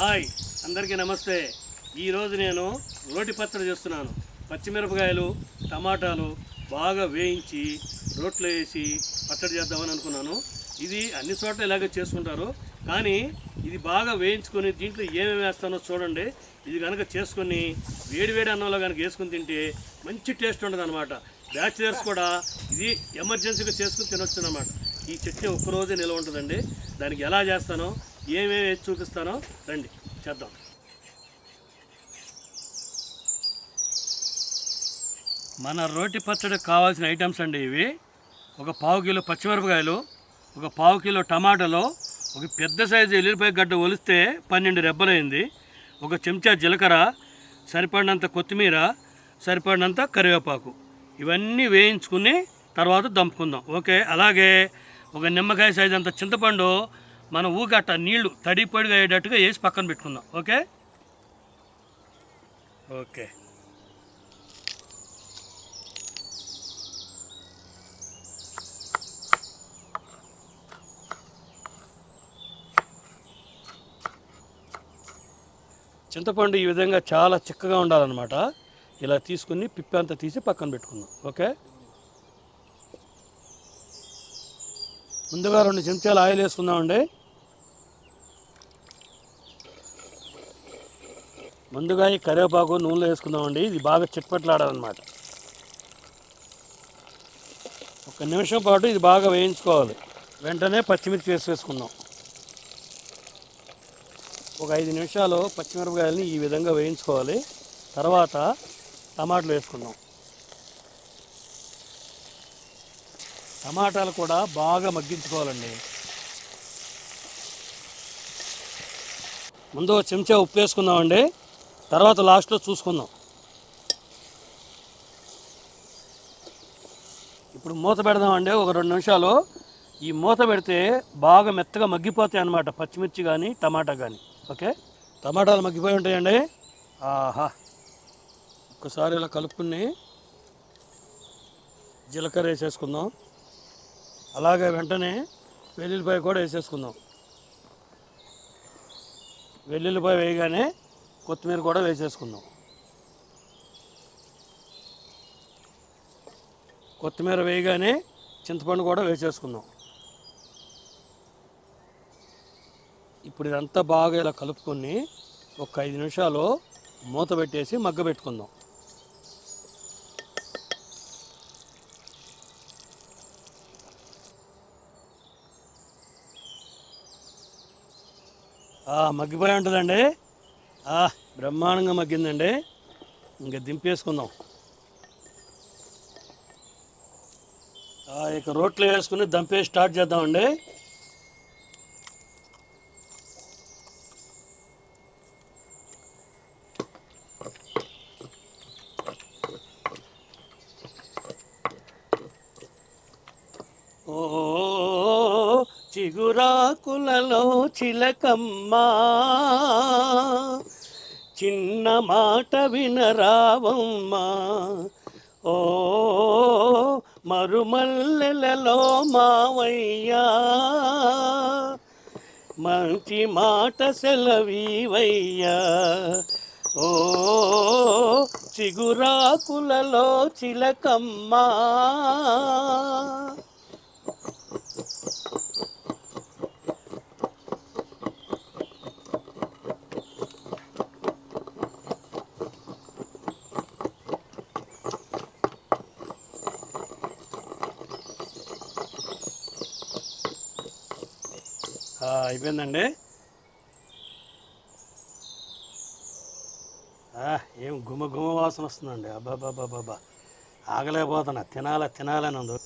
Hi అందరికీ నమస్తే. ఈరోజు నేను రోటి పచ్చడి చేస్తున్నాను. పచ్చిమిరపకాయలు టమాటాలు బాగా వేయించి రోట్లో వేసి పచ్చడి చేద్దామని అనుకున్నాను. ఇది అన్ని చోట్ల ఇలాగే చేసుకుంటారు. కానీ ఇది బాగా వేయించుకొని దీంట్లో ఏమేమి వేస్తానో చూడండి. ఇది కనుక చేసుకొని వేడి వేడి అన్నంలో కనుక వేసుకుని తింటే మంచి టేస్ట్ ఉంటుంది అనమాట బ్యాచిలర్స్ కూడా ఇది ఎమర్జెన్సీగా చేసుకుని తినొచ్చు అనమాట ఈ చట్నీ ఒక్కరోజే నిల్వ ఉంటుందండి. దానికి ఎలా చేస్తానో ఏమేమి వేసి చూపిస్తానో రండి చేద్దాం. మన రోటి పచ్చడికి కావాల్సిన ఐటమ్స్ అండి ఇవి. ఒక పావు కిలో పచ్చిమిరపకాయలు ఒక పావు కిలో టమాటాలు ఒక పెద్ద సైజు ఎల్లిపాయ గడ్డ ఒలిస్తే పన్నెండు రెబ్బలైంది. ఒక చెంచా జీలకర్ర సరిపడినంత కొత్తిమీర సరిపడినంత కరివేపాకు. ఇవన్నీ వేయించుకుని తర్వాత దంపుకుందాం. ఓకే అలాగే ఒక నిమ్మకాయ సైజు అంత చింతపండు మన ఊగట్ట నీళ్ళు తడిపొడిగా అయ్యేటట్టుగా వేసి పక్కన పెట్టుకుందాం. ఓకే? ఓకే. చింతపండు ఈ విధంగా చాలా చిక్కగా ఉండాలన్నమాట. ఇలా తీసుకుని పిప్పి అంతా తీసి పక్కన పెట్టుకుందాం. ఓకే? ముందుగా రెండు చెంచాలు ఆయిల్ వేసుకుందామండి. ముందుగా ఈ కరివేపాకు నూనెలో వేసుకుందామండి. ఇది బాగా చిట్పట్లాడాలన్నమాట. ఒక నిమిషం పాటు ఇది బాగా వేయించుకోవాలి. వెంటనే పచ్చిమిర్చి వేసి వేసుకుందాం. ఒక ఐదు నిమిషాలు పచ్చిమిరపకాయలని ఈ విధంగా వేయించుకోవాలి. తర్వాత టమాటాలు వేసుకుందాం. టమాటాలు కూడా బాగా మగ్గించుకోవాలండి. ముందు చెంచా ఉప్పు వేసుకుందామండి. తర్వాత లాస్ట్లో చూసుకుందాం. ఇప్పుడు మూత పెడదామండి ఒక రెండు నిమిషాలు. ఈ మూత పెడితే బాగా మెత్తగా మగ్గిపోతాయి అన్నమాట పచ్చిమిర్చి కానీ టమాటా కానీ ఓకే? టమాటాలు మగ్గిపోయి ఉంటాయండి. ఆహా! ఒకసారి ఇలా కలుపుకుని జీలకర్ర వేసేసుకుందాం. అలాగే వెంటనే వెల్లుల్లిపాయ కూడా వేసేసుకుందాం. వెల్లుల్లిపాయ వేయగానే కొత్తిమీర కూడా వేసేసుకుందాం. కొత్తిమీర వేయగానే చింతపండు కూడా వేసేసుకుందాం. ఇప్పుడు ఇదంతా బాగా ఇలా కలుపుకొని ఒక ఐదు నిమిషాలు మూత పెట్టేసి మగ్గ పెట్టుకుందాం. మగ్గిపోయి ఉంటుందండి. బ్రహ్మాండంగా మగ్గిందండి. ఇంకా దింపేసుకుందాం. ఇక రోట్లో వేసుకుని దంపే స్టార్ట్ చేద్దామండి ఓ చిగురాకులలో చిలకమ్మా. చిన్న మాట వినరావమ్మా ఓ మరుమల్లెలలో మావయ్యా. మంచి మాట సెలవీవయ్యా. ఓ చిగురాకులలో చిలకమ్మా. అయిపోయిందండి. ఏం గుమ గుమ వాసన వస్తుందండి. అబ్బాబాబాబా ఆగలేకపోతున్నా. తినాల తినాలని ఉంది.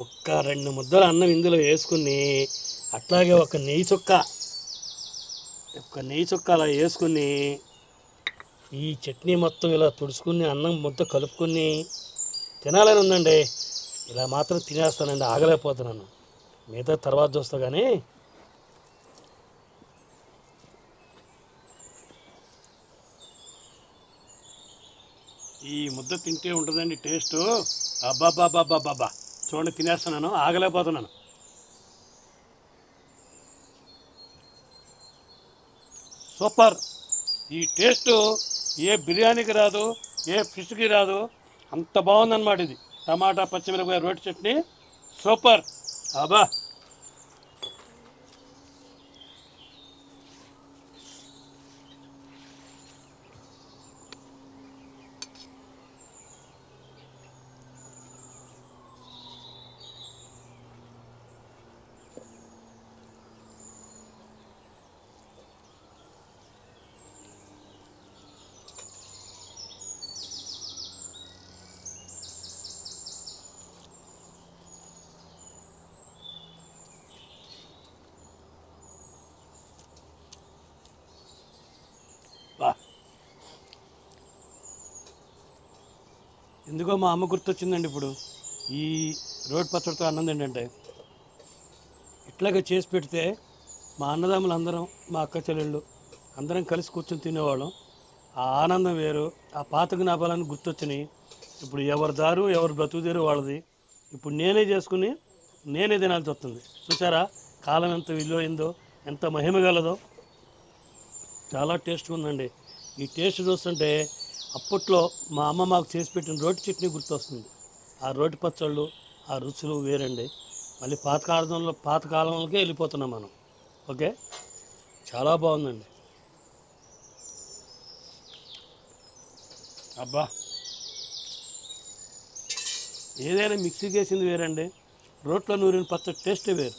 ఒక్క రెండు ముద్దల అన్నం ఇందులో వేసుకుని అట్లాగే ఒక నెయ్యి చుక్క ఒక నెయ్యి చుక్క అలా వేసుకుని ఈ చట్నీ మొత్తం ఇలా తుడుచుకుని అన్నం ముద్ద కలుపుకొని తినాలని ఉందండి. ఇలా మాత్రం తినేస్తానండి ఆగలేకపోతున్నాను. మిగతా తర్వాత చూస్తా కానీ ఈ ముద్ద తింటే ఉంటుందండి టేస్ట్. అబ్బాబ్బాబ్బాబ్బాబ్బా చూడండి తినేస్తున్నాను ఆగలేకపోతున్నాను. సూపర్. ఈ టేస్ట్ ఏ బిర్యానీకి రాదు ఏ ఫిష్కి రాదు. అంత బాగుందన్నమాట ఇది. టమాటా పచ్చిమిరపకాయ రోటి చట్నీ. సూపర్. అబ్బా. ఎందుకో మా అమ్మ గుర్తొచ్చిందండి ఇప్పుడు. ఈ రోడ్ పచ్చడితో అన్నది ఏంటంటే ఇట్లాగే చేసి పెడితే మా అన్నదమ్ములు అందరం మా అక్క చెల్లెళ్ళు అందరం కలిసి కూర్చొని తినేవాళ్ళం. ఆ ఆనందం వేరు ఆ పాత జ్ఞాపాలను గుర్తొచ్చినాయి. ఇప్పుడు ఎవరి దారు ఎవరు బ్రతుకుదేరు వాళ్ళది. ఇప్పుడు నేనే చేసుకుని నేనే తినాల్సి వస్తుంది. చూసారా కాలం ఎంత విలువైందో ఎంత మహిమ గలదో. చాలా టేస్ట్గా ఉందండి. ఈ టేస్ట్ చూస్తుంటే అప్పట్లో మా అమ్మ మాకు చేసి పెట్టిన రోటి చట్నీ గుర్తొస్తుంది. ఆ రోటి పచ్చళ్ళు ఆ రుచులు వేరండి. మళ్ళీ పాతకాలంలో పాతకాలంలోకే వెళ్ళిపోతున్నాం మనం. ఓకే? చాలా బాగుందండి. అబ్బా! ఏదైనా మిక్సీకి వేసింది వేరండి. రోట్లో నూరిన పచ్చడి టేస్టే వేరు.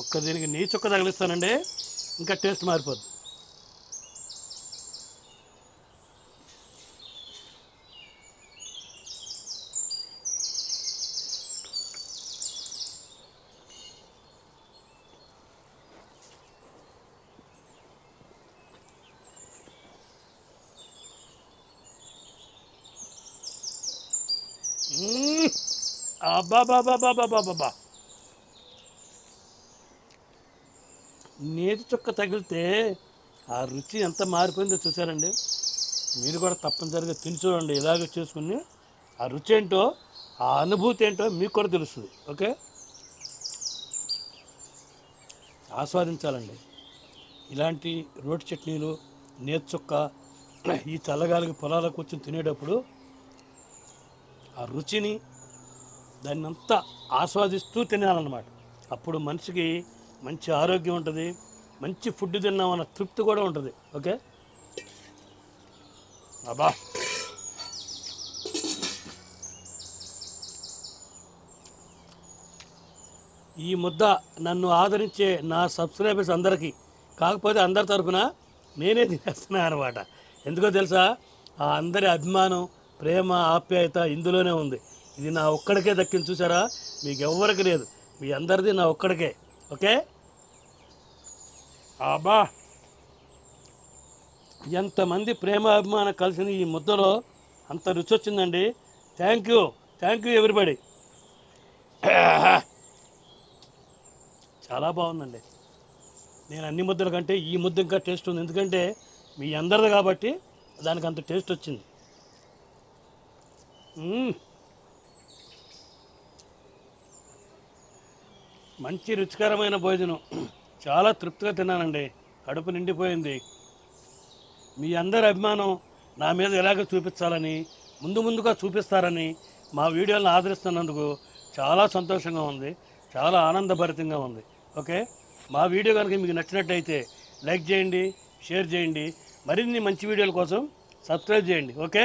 ఒక్క దీనికి నీ చుక్క తగిలిస్తానండి. ఇంకా టేస్ట్ మారిపోద్ది. అబ్బాబాబాబాబాబాబా నేతి చుక్క తగిలితే ఆ రుచి ఎంత మారిపోయిందో చూసారండి మీరు కూడా తప్పనిసరిగా తిని చూడండి. ఇలాగ చేసుకుని ఆ రుచి ఏంటో ఆ అనుభూతి ఏంటో మీకు కూడా తెలుస్తుంది. ఓకే? ఆస్వాదించాలండి. ఇలాంటి రోటి చట్నీలు నేతి చుక్క ఈ చల్లగాలికి పొలాలకు వచ్చి తినేటప్పుడు ఆ రుచిని దాన్ని అంతా ఆస్వాదిస్తూ తినాలన్నమాట. అప్పుడు మనిషికి మంచి ఆరోగ్యం ఉంటుంది మంచి ఫుడ్ తిన్నామన్న తృప్తి కూడా ఉంటుంది. ఓకే? అబ్బా! ఈ ముద్ద నన్ను ఆదరించే నా సబ్స్క్రైబర్స్ అందరికీ కాకపోతే అందరి తరఫున నేనే తినేస్తున్నాను అనమాట ఎందుకో తెలుసా? ఆ అందరి అభిమానం ప్రేమ ఆప్యాయత ఇందులోనే ఉంది. ఇది నా ఒక్కడికే దక్కింది చూసారా మీకు ఎవ్వరికి లేదు. మీ అందరిది నా ఒక్కడికే. ఓకే? అబ్బా! ఎంతమంది ప్రేమ అభిమానం కలిసిన ఈ ముద్దలో అంత రుచి వచ్చిందండి thank you. Thank you everybody. చాలా బాగుందండి. నేను అన్ని ముద్దల కంటే ఈ ముద్ద ఇంకా టేస్ట్ ఉంది. ఎందుకంటే మీ అందరిది కాబట్టి దానికి అంత టేస్ట్ వచ్చింది. మంచి రుచికరమైన భోజనం. చాలా తృప్తిగా తిన్నానండి. కడుపు నిండిపోయింది. మీ అందరి అభిమానం నా మీద ఎలాగ చూపించాలని ముందు ముందుగా చూపిస్తారని మా వీడియోలను ఆదరిస్తున్నందుకు చాలా సంతోషంగా ఉంది. చాలా ఆనందభరితంగా ఉంది. ఓకే? మా వీడియో కనుక మీకు నచ్చినట్టయితే లైక్ చేయండి షేర్ చేయండి. మరిన్ని మంచి వీడియోల కోసం సబ్స్క్రైబ్ చేయండి. ఓకే?